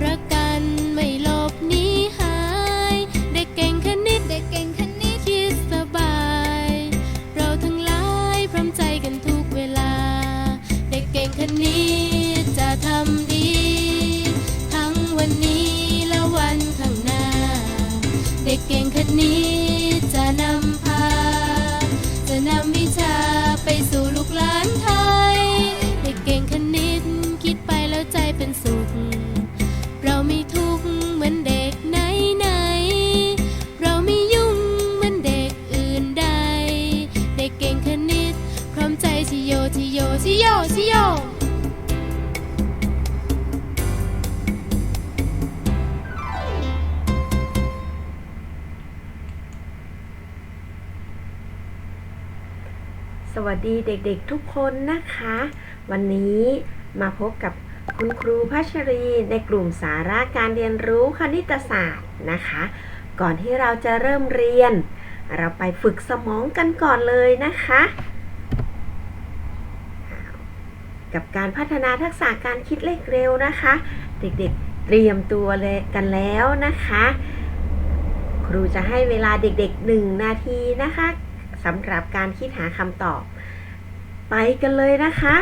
para. สวัสดีเด็กๆทุกคนนะคะ วันนี้มาพบกับคุณครูพัชรีในกลุ่มสาระการเรียนรู้คณิตศาสตร์นะคะ ก่อนที่เราจะเริ่มเรียน เราไปฝึกสมองกันก่อนเลยนะคะ กับการพัฒนาทักษะการคิดเลขเร็วนะคะ เด็กๆเตรียมตัวเลยกันแล้วนะคะ ครูจะให้เวลาเด็กๆ1นาทีนะคะ สำหรับการคิดหาคำตอบ ไปกันเลยนะคะ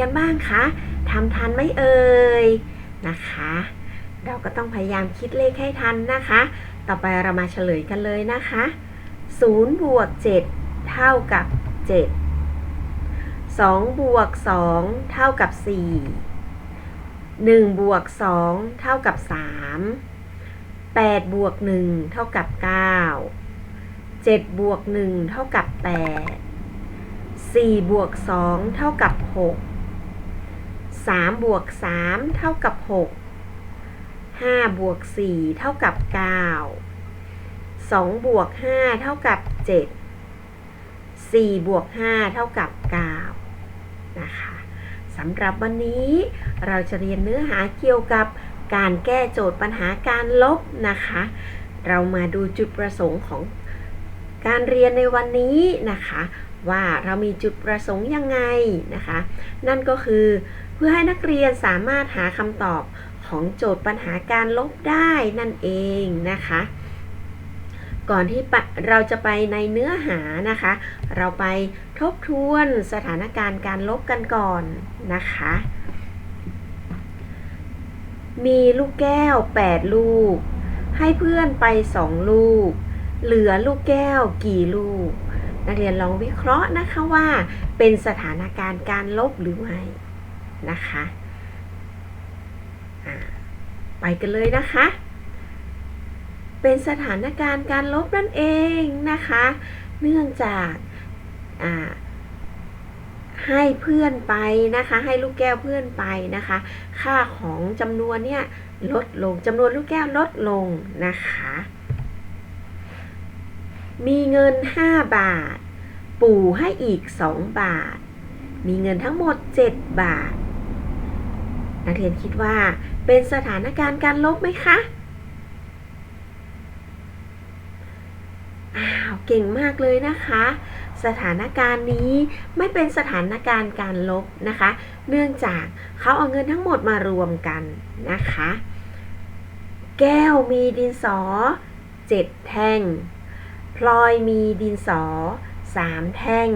กันบ้างคะทำทันไหมเอ่ยนะคะ เราก็ต้องพยายามคิดเลขให้ทันนะคะ ต่อไปเรามาเฉลยกันเลยนะคะ0บวก7เท่ากับ 7 2บวก2เท่ากับ 4 1บวก2เท่ากับ 3 8บวก1เท่ากับ 9 7บวก1เท่ากับ 8 4บวก2เท่ากับ 6 3บวก3เท่ากับ 6 5บวก4เท่ากับ 9 2บวก5เท่ากับ 7 4บวก5เท่ากับ 9 นะคะสำหรับวันนี้เราจะเรียนเนื้อหาเกี่ยวกับการแก้โจทย์ปัญหาการลบนะคะ เรามาดูจุดประสงค์ของการเรียนในวันนี้นะคะ ว่าเรามีจุดประสงค์ยังไงนะคะ นั่นก็คือ เพื่อให้นักเรียนสามารถหาคำตอบของโจทย์ปัญหาการลบได้นั่นเองนะคะ ก่อนที่เราจะไปในเนื้อหานะคะ เราไปทบทวนสถานการณ์การลบกันก่อนนะคะ มีลูกแก้ว 8 ลูก ให้เพื่อนไป 2 ลูก เหลือลูกแก้วกี่ลูก นักเรียนลองวิเคราะห์นะคะว่าเป็นสถานการณ์การลบหรือไม่ นะคะไปกันเลยนะคะ เป็นสถานการณ์การลบนั่นเองนะคะ เนื่องจากให้เพื่อนไปนะคะ ให้ลูกแก้วเพื่อนไปนะคะ ค่าของจำนวนเนี่ยลดลงจำนวนลูกแก้วลดลงนะคะ มีเงิน 5 บาท ปู่ให้อีก 2 บาท มีเงินทั้งหมด 7 บาท นักเรียนคิดว่าเป็นสถานการณ์การลบไหมคะ อ้าว เก่งมากเลยนะคะ สถานการณ์นี้ไม่เป็นสถานการณ์การลบนะคะ เนื่องจากเขาเอาเงินทั้งหมดมารวมกันนะคะ แก้วมีดินสอ7แท่ง พลอยมีดินสอ3แท่ง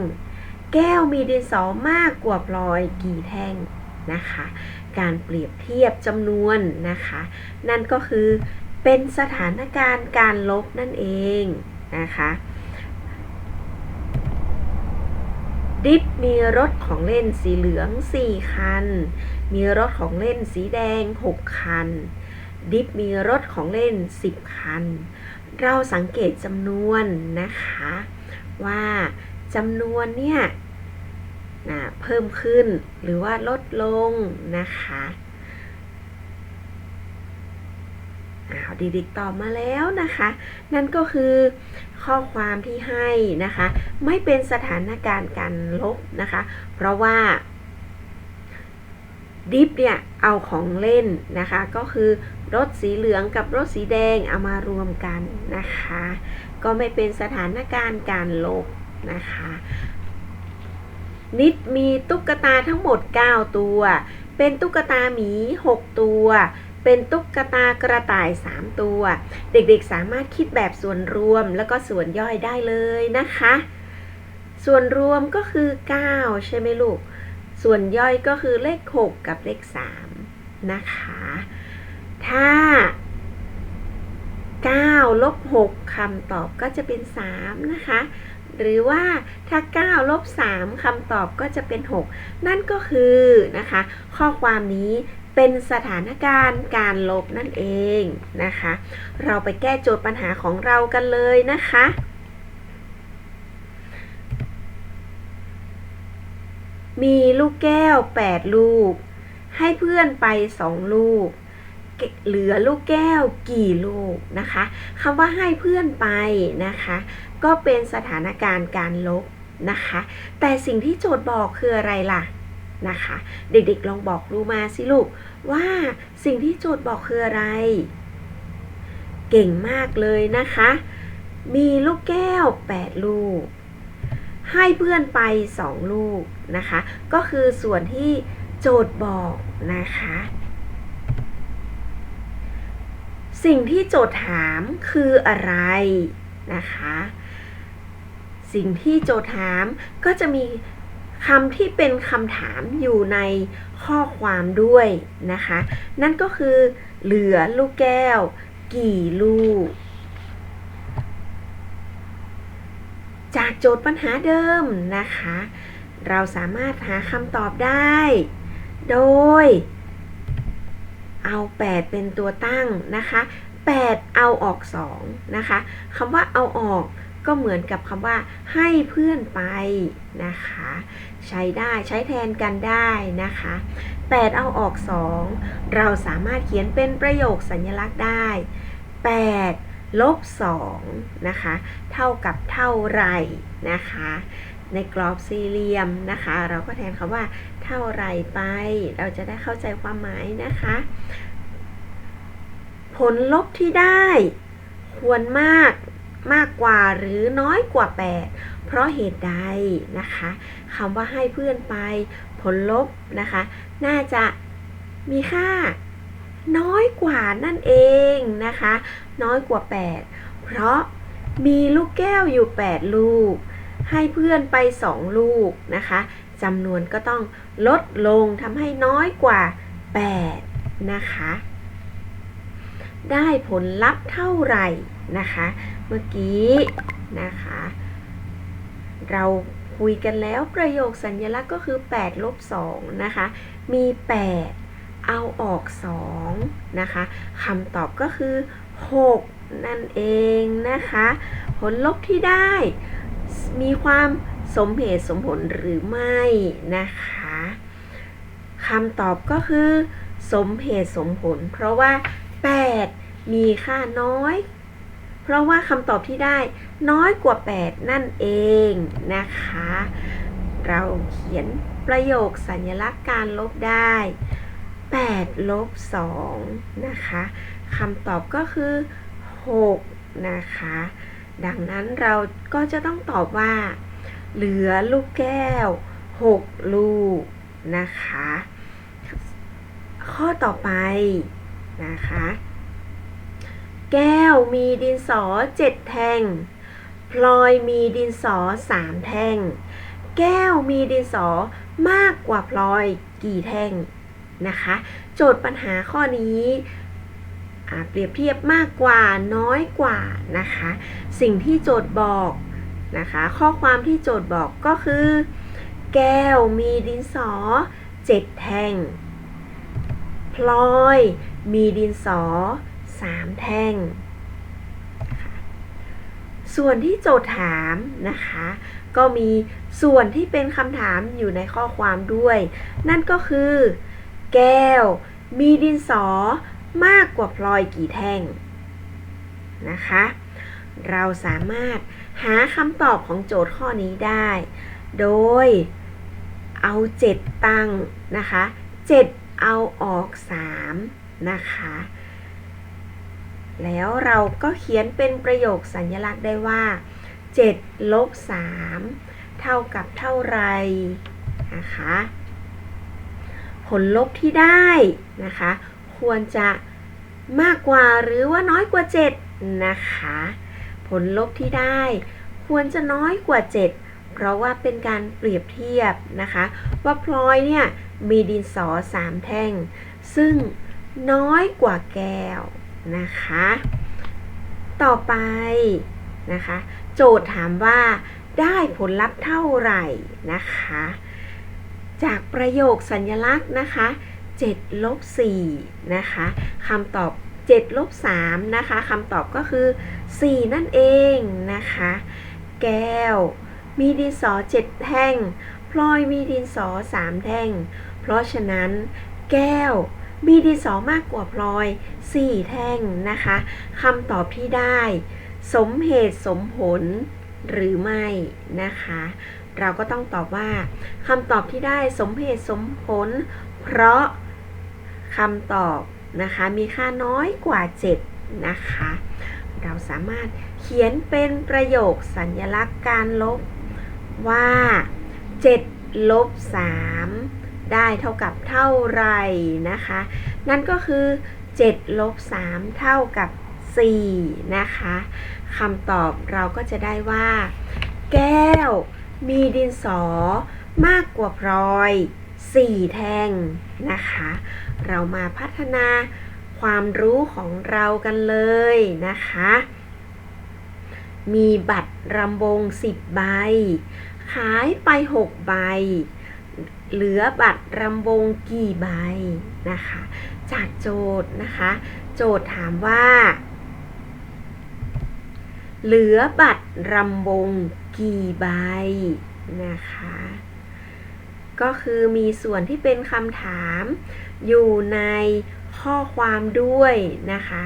แก้วมีดินสอมากกว่าพลอยกี่แท่งนะคะ การเปรียบเทียบจำนวนนะคะ นั่นก็คือเป็นสถานการณ์การลบนั่นเองนะคะดิฟมีรถของเล่นสีเหลือง 4 คัน มีรถของเล่นสีแดง 6 คัน ดิฟมีรถของเล่น 10 คัน เราสังเกตจำนวนนะคะ ว่าจำนวนเนี่ย นะเพิ่มขึ้นหรือว่าลดลงนะคะอ้าวดิดิกตอบมาแล้วนะคะ นั่นก็คือข้อความที่ให้นะคะ ไม่เป็นสถานการณ์การลบนะคะ เพราะว่าดิฟเนี่ยเอาของเล่นนะคะ ก็คือรถสีเหลืองกับรถสีแดงเอามารวมกันนะคะ ก็ไม่เป็นสถานการณ์การลบนะคะ นิดมีตุ๊กตาทั้งหมด 9 ตัว เป็นตุ๊กตาหมี 6 ตัว เป็นตุ๊กตากระต่าย 3 ตัว เด็กๆสามารถคิดแบบส่วนรวมแล้วก็ส่วนย่อยได้เลยนะคะ ส่วนรวมก็คือ 9 ใช่ไหมลูก ส่วนย่อยก็คือเลข 6 กับเลข 3 นะคะ ถ้า9ลบ6คำตอบก็จะเป็น 3 นะคะ หรือว่าถ้า9ลบ3คำตอบก็จะเป็น 6 นั่นก็คือนะคะ ข้อความนี้เป็นสถานการณ์การลบนั่นเองนะคะ เราไปแก้โจทย์ปัญหาของเรากันเลยนะคะมีลูกแก้ว 8 ลูก ให้เพื่อนไป 2 ลูก เหลือลูกแก้วกี่ลูกนะคะคำว่าให้เพื่อนไปนะคะ ก็เป็นสถานการณ์การลบนะคะ แต่สิ่งที่โจทย์บอกคืออะไรล่ะนะคะ เด็กๆลองบอกรู้มาสิลูกว่าสิ่งที่โจทย์บอกคืออะไร เก่งมากเลยนะคะ มีลูกแก้ว 8 ลูก ให้เพื่อนไป 2 ลูกนะคะ ก็คือส่วนที่โจทย์บอกนะคะ สิ่งที่โจทย์ถามคืออะไรนะคะ สิ่งที่โจทย์ถามก็จะมีคำที่เป็นคำถามอยู่ในข้อความด้วยนะคะ นั่นก็คือ เหลือลูกแก้ว กี่ลูก จากโจทย์ปัญหาเดิมนะคะ เราสามารถหาคำตอบได้ โดย เอา 8 เป็นตัวตั้งนะคะ 8 เอาออก 2 นะคะคำว่าเอาออกก็เหมือนกับคำว่าให้เพื่อนไปนะคะ ใช้ได้ใช้แทนกันได้นะคะ 8 เอาออก 2 เราสามารถเขียนเป็นประโยคสัญลักษณ์ได้ 8 ลบ 2 นะคะ เท่ากับเท่าไหร่นะคะ ในกรอบสี่เหลี่ยมนะคะ เราก็แทนคำว่า เท่าไหร่ไป เราจะได้เข้าใจความหมายนะคะ ผลลบที่ได้ ควรมากมากกว่าหรือน้อยกว่า 8 เพราะเหตุใดนะคะคำว่าให้เพื่อนไป ผลลบนะคะ น่าจะมีค่า น้อยกว่านั่นเองนะคะ น้อยกว่า 8 เพราะมีลูกแก้วอยู่ 8 ลูก ให้เพื่อนไป 2 ลูกนะคะจำนวนก็ต้อง ลดลงทำให้น้อยกว่า 8 นะคะ ได้ผลลัพธ์เท่าไหร่นะคะ เมื่อกี้นะคะ เราคุยกันแล้วประโยคสัญลักษณ์ก็คือ8ลบ2นะคะ มี 8 เอาออก 2 นะคะคำตอบก็คือ 6 นั่นเองนะคะ ผลลบที่ได้มีความสมเหตุสมผลหรือไม่นะคะ คำตอบก็คือ สมเหตุสมผล เพราะว่า 8 มีค่าน้อย เพราะว่าคำตอบที่ได้น้อยกว่า 8 นั่นเองนะคะ เราเขียนประโยคสัญลักษณ์การลบได้ 8 ลบ 2 นะคะคำตอบก็คือ 6 นะคะ ดังนั้นเราก็จะต้องตอบว่า เหลือลูกแก้ว 6 ลูกนะคะ ข้อต่อไปนะคะ แก้วมีดินสอ7แท่ง พลอยมีดินสอ3แท่ง แก้วมีดินสอมากกว่าพลอยกี่แท่งนะคะ โจทย์ปัญหาข้อนี้อ่าเปรียบเทียบมากกว่าน้อยกว่านะคะ สิ่งที่โจทย์บอกนะคะ ข้อความที่โจทย์บอกก็คือ แก้วมีดินสอ7แท่ง พลอย มีดินสอสามแท่ง ส่วนที่โจทย์ถามนะคะ ก็มีส่วนที่เป็นคำถามอยู่ในข้อความด้วย นั่นก็คือ แก้ว มีดินสอมากกว่าพลอยกี่แท่งนะคะ เราสามารถหาคำตอบของโจทย์ข้อนี้ได้ โดยเอา 7 ตั้งนะคะ 7 เอาออก 3 นะคะ แล้วเราก็เขียนเป็นประโยคสัญลักษณ์ได้ว่า 7 ลบ 3 เท่ากับเท่าไรนะคะ ผลลบที่ได้นะคะ ควรจะมากกว่าหรือว่าน้อยกว่า 7 นะคะ ผลลบที่ได้ควรจะน้อยกว่า 7 เพราะว่าเป็นการเปรียบเทียบนะคะ ว่าพลอยเนี่ยมีดินสอ3แท่ง ซึ่งน้อยกว่าแก้วนะคะ ต่อไปนะคะ โจทย์ถามว่าได้ผลลัพธ์เท่าไหร่นะคะ จากประโยคสัญลักษณ์นะคะ7ลบ4นะคะคำตอบ7ลบ3นะคะคำตอบก็คือ 4 นั่นเองนะคะ แก้ว มีดินสอ7แท่ง พลอยมีดินสอ3แท่ง เพราะฉะนั้นแก้วมีดินสอมากกว่าพลอย4แท่งนะคะคำตอบที่ได้ สมเหตุสมผลหรือไม่นะคะ เราก็ต้องตอบว่าคำตอบที่ได้สมเหตุสมผล เพราะคำตอบนะคะมีค่าน้อยกว่า 7 นะคะ เราสามารถเขียนเป็นประโยคสัญลักษณ์การลบ ว่า7ลบ3ได้เท่ากับเท่าไรนะคะ นั่นก็คือ7ลบ3เท่ากับ4นะคะคำตอบเราก็จะได้ว่า แก้วมีดินสอมากกว่าพลอย4แท่งนะคะ เรามาพัฒนาความรู้ของเรากันเลยนะคะ มีบัตรรำวง10ใบ ขายไป 6 ใบ เหลือบัตรรำวงกี่ใบนะคะ จากโจทย์นะคะ โจทย์ถามว่า เหลือบัตรรำวงกี่ใบนะคะ ก็คือมีส่วนที่เป็นคำถามอยู่ในข้อความด้วยนะคะ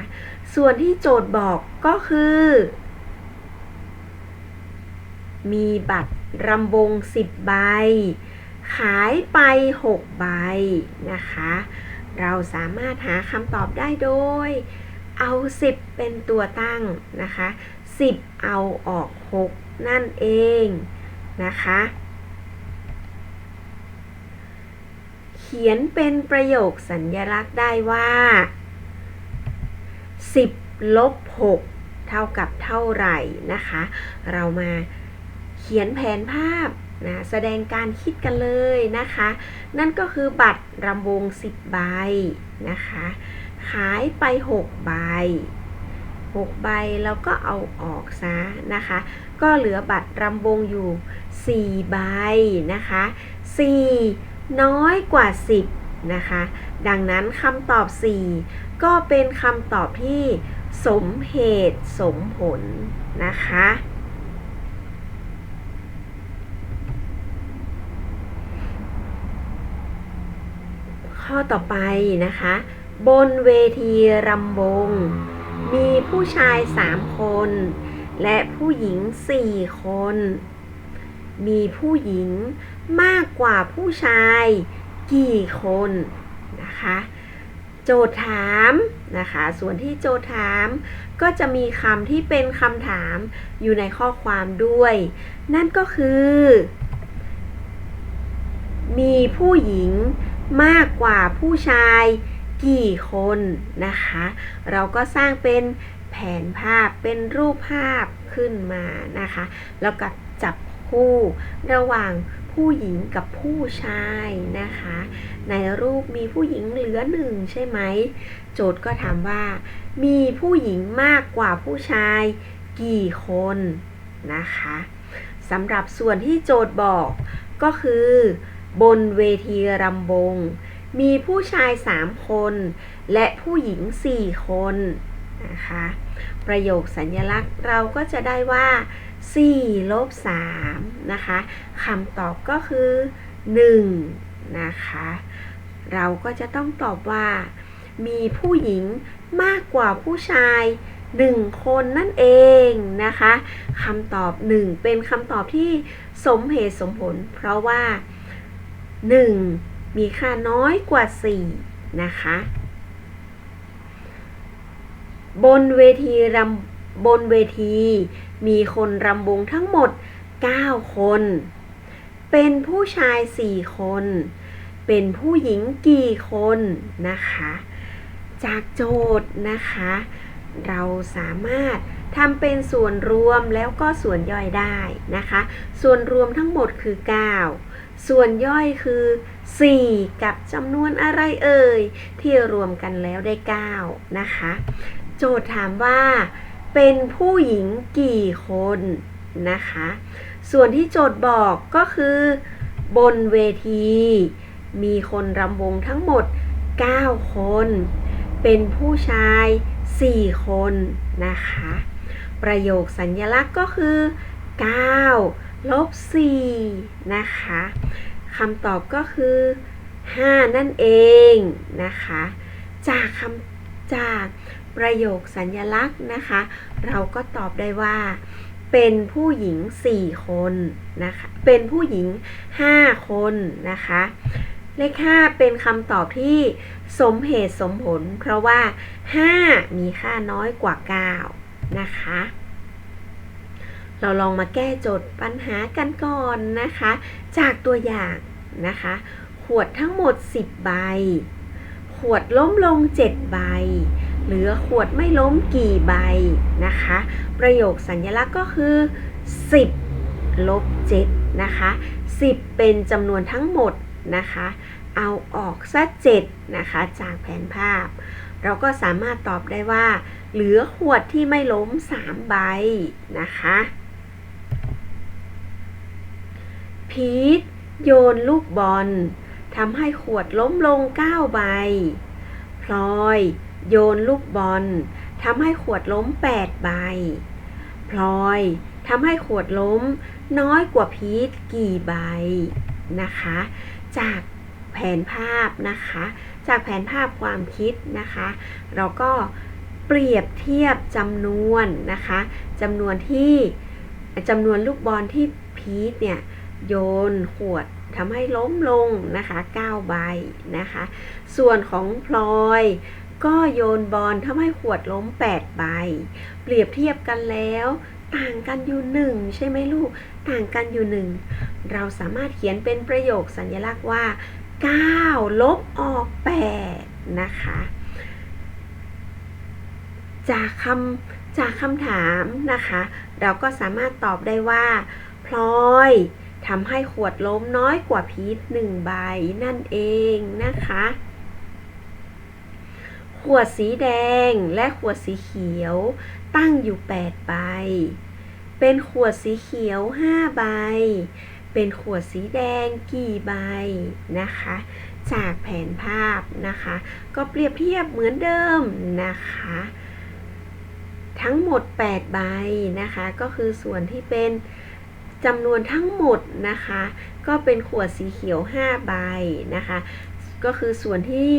ส่วนที่โจทย์บอกก็คือ มีบัตรรำวง 10 ใบ ขายไป 6 ใบนะคะ เราสามารถหาคำตอบได้โดย เอา 10 เป็นตัวตั้งนะคะ 10 เอาออก 6 นั่นเองนะคะ เขียนเป็นประโยคสัญลักษณ์ได้ว่า 10ลบ6เท่ากับเท่าไหร่นะคะ เรามา เขียนแผนภาพนะแสดงการคิดกันเลยนะคะ นั่นก็คือบัตรรำวง 10 ใบนะคะ ขายไป 6 ใบ 6 ใบแล้วก็เอาออกซะนะคะ ก็เหลือบัตรรำวงอยู่ 4 ใบนะคะ 4 น้อยกว่า 10 นะคะ ดังนั้นคำตอบ 4 ก็เป็นคำตอบที่สมเหตุสมผลนะคะ ข้อต่อไปนะคะ บนเวทีรำวง มีผู้ชาย 3 คน และผู้หญิง 4 คน มีผู้หญิงมากกว่าผู้ชายกี่คนนะคะโจทย์ถามนะคะ ส่วนที่โจทย์ถามก็จะมีคำที่เป็นคำถามอยู่ในข้อความด้วย นั่นก็คือ มีผู้หญิง มากกว่าผู้ชายกี่คนนะคะ เราก็สร้างเป็นแผนภาพเป็นรูปภาพขึ้นมานะคะ แล้วก็จับคู่ระหว่างผู้หญิงกับผู้ชายนะคะ ในรูปมีผู้หญิงเหลือหนึ่งใช่ไหม โจทย์ก็ถามว่า มีผู้หญิงมากกว่าผู้ชายกี่คนนะคะสำหรับส่วนที่โจทย์บอกก็คือ บนเวทีรำวง มีผู้ชาย3คน และผู้หญิง4คนนะคะ ประโยคสัญลักษณ์เราก็จะได้ว่า4ลบ3นะคะคำตอบก็คือ1นะคะเราก็จะต้องตอบว่า มีผู้หญิงมากกว่าผู้ชาย 1 คนนั่นเองนะคะคำตอบ 1 เป็นคำตอบที่สมเหตุสมผล เพราะว่า 1 มีค่าน้อยกว่า 4 นะคะ บนเวทีรำบนเวที มีคนรำวงทั้งหมด 9 คน เป็นผู้ชาย 4 คน เป็นผู้หญิงกี่คนนะคะ จากโจทย์นะคะ เราสามารถทำเป็นส่วนรวมแล้วก็ส่วนย่อยได้นะคะ ส่วนรวมทั้งหมดคือ 9 ส่วนย่อยคือ 4 กับจำนวนอะไรเอ่ย ที่รวมกันแล้วได้ 9 นะคะ โจทย์ถามว่า เป็นผู้หญิงกี่คนนะคะ ส่วนที่โจทย์บอกก็คือ บนเวที มีคนรำวงทั้งหมด 9 คน เป็นผู้ชาย 4 คนนะคะ ประโยคสัญลักษณ์ก็คือ 9 ลบ4นะคะคำตอบก็คือ 5 นั่นเองนะคะ จากคำจากประโยคสัญลักษณ์นะคะ เราก็ตอบได้ว่า เป็นผู้หญิง 4 คนนะคะ เป็นผู้หญิง 5 คนนะคะ เลข 5 เป็นคำตอบที่สมเหตุสมผล เพราะว่า 5 มีค่าน้อยกว่า 9 นะคะ เราลองมาแก้โจทย์ปัญหากันก่อนนะคะ จากตัวอย่างนะคะ ขวดทั้งหมด 10 ใบ ขวดล้มลง 7 ใบ เหลือขวดไม่ล้มกี่ใบนะคะ ประโยคสัญลักษณ์ก็คือ 10 ลบ 7 นะคะ 10 เป็นจำนวนทั้งหมดนะคะ เอาออกซะ7นะคะ จากแผนภาพ เราก็สามารถตอบได้ว่า เหลือขวดที่ไม่ล้ม 3 ใบนะคะ พีทโยนลูกบอลทำให้ขวดล้มลง9ใบ พลอย โยนลูกบอลทำให้ขวดล้ม8ใบ พลอยทำให้ขวดล้มน้อยกว่าพีทกี่ใบนะคะ จากแผนภาพนะคะ จากแผนภาพความคิดนะคะ เราก็เปรียบเทียบจำนวนนะคะจำนวนที่จำนวนลูกบอลที่พีทเนี่ย โยนขวดทำให้ล้มลงนะคะ9ใบนะคะ ส่วนของพลอยก็โยนบอลทำให้ขวดล้ม 8 ใบ เปรียบเทียบกันแล้ว ต่างกันอยู่หนึ่งใช่ไหมลูก ต่างกันอยู่หนึ่งเราสามารถเขียนเป็นประโยคสัญลักษณ์ว่า 9 ลบออก 8 นะคะ จากคำจากคำถามนะคะ เราก็สามารถตอบได้ว่า พลอย ทำให้ขวดล้มน้อยกว่าพีทหนึ่งใบนั่นเองนะคะ ขวดสีแดงและขวดสีเขียวตั้งอยู่ 8 ใบ เป็นขวดสีเขียว 5 ใบ เป็นขวดสีแดงกี่ใบนะคะ จากแผนภาพนะคะ ก็เปรียบเทียบเหมือนเดิมนะคะทั้งหมด 8 ใบนะคะ ก็คือส่วนที่เป็น จำนวนทั้งหมดนะคะ ก็เป็นขวดสีเขียว 5 ใบนะคะ ก็คือส่วนที่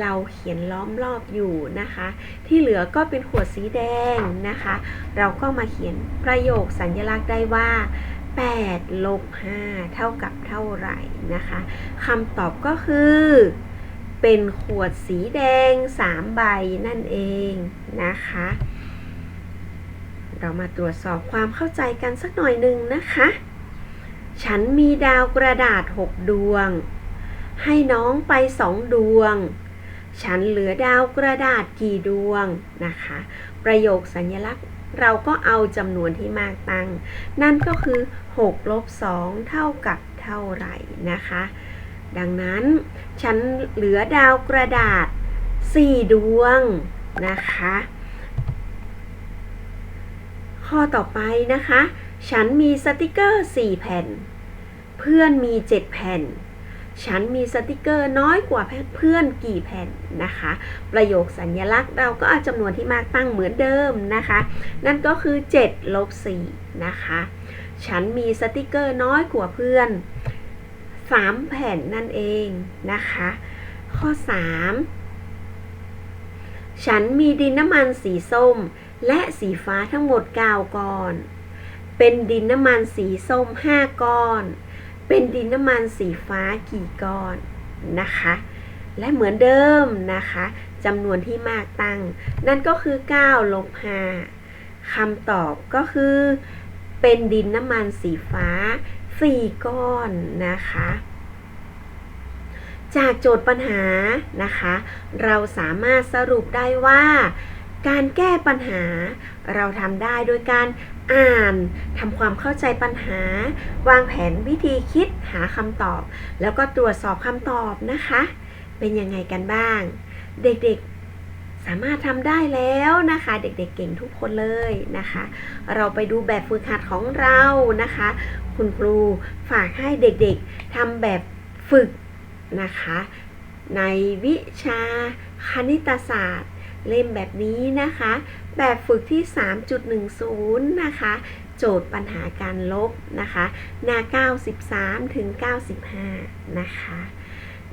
เราเขียนล้อมรอบอยู่นะคะ ที่เหลือก็เป็นขวดสีแดงนะคะ เราก็มาเขียนประโยคสัญลักษณ์ได้ว่า8ลบ5เท่ากับเท่าไหร่นะคะคำตอบก็คือ เป็นขวดสีแดง 3 ใบนั่นเองนะคะ เรามาตรวจสอบความเข้าใจกันสักหน่อยหนึ่งนะคะ ฉันมีดาวกระดาษ 6 ดวง ให้น้องไปสองดวง ฉันเหลือดาวกระดาษกี่ดวงนะคะ ประโยคสัญลักษณ์เราก็เอาจำนวนที่มากตั้ง นั่นก็คือ6ลบ2เท่ากับเท่าไหร่นะคะ ดังนั้น ฉันเหลือดาวกระดาษ 4 ดวงนะคะ ข้อต่อไปนะคะ ฉันมีสติกเกอร์ 4 แผ่น เพื่อนมี 7 แผ่น ฉันมีสติกเกอร์น้อยกว่าเพื่อนกี่แผ่นนะคะ ประโยคสัญลักษณ์เราก็เอาจำนวนที่มากตั้งเหมือนเดิมนะคะ นั่นก็คือ 7 ลบ 4 นะคะ ฉันมีสติกเกอร์น้อยกว่าเพื่อน 3 แผ่นนั่นเองนะคะ ข้อ 3 ฉันมีดินน้ำมันสีส้ม และสีฟ้าทั้งหมด 9 ก้อน เป็นดินน้ำมันสีส้ม 5 ก้อน เป็นดินน้ำมันสีฟ้ากี่ก้อนนะคะ และเหมือนเดิมนะคะจำนวนที่มากตั้ง นั่นก็คือ 9 ลบ 5คำตอบก็คือ เป็นดินน้ำมันสีฟ้า 4 ก้อนนะคะจากโจทย์ปัญหานะคะ เราสามารถสรุปได้ว่า การแก้ปัญหา เราทำได้โดยการอ่านทำความเข้าใจปัญหา วางแผนวิธีคิดหาคำตอบ แล้วก็ตรวจสอบคำตอบนะคะ เป็นยังไงกันบ้าง เด็กๆสามารถทำได้แล้วนะคะ เด็กๆเก่งทุกคนเลยนะคะ เราไปดูแบบฝึกหัดของเรานะคะ คุณครูฝากให้เด็กๆทำแบบฝึกนะคะ ในวิชาคณิตศาสตร์ เล่มแบบนี้นะคะ แบบฝึกที่ 3.10 นะคะ โจทย์ปัญหาการลบนะคะ หน้า 93 ถึง 95 นะคะ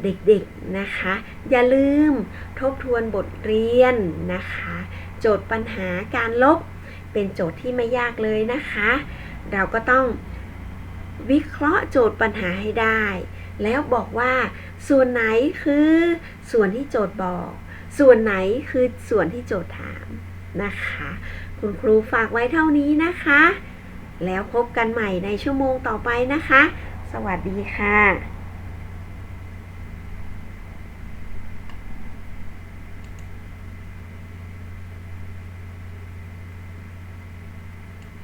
เด็กๆนะคะ อย่าลืมทบทวนบทเรียนนะคะ โจทย์ปัญหาการลบเป็นโจทย์ที่ไม่ยากเลยนะคะ เราก็ต้องวิเคราะห์โจทย์ปัญหาให้ได้ แล้วบอกว่าส่วนไหนคือส่วนที่โจทย์บอก ส่วนไหนคือส่วนที่โจทย์ถามนะคะ คุณครูฝากไว้เท่านี้นะคะ แล้วพบกันใหม่ในชั่วโมงต่อไปนะคะ สวัสดีค่ะ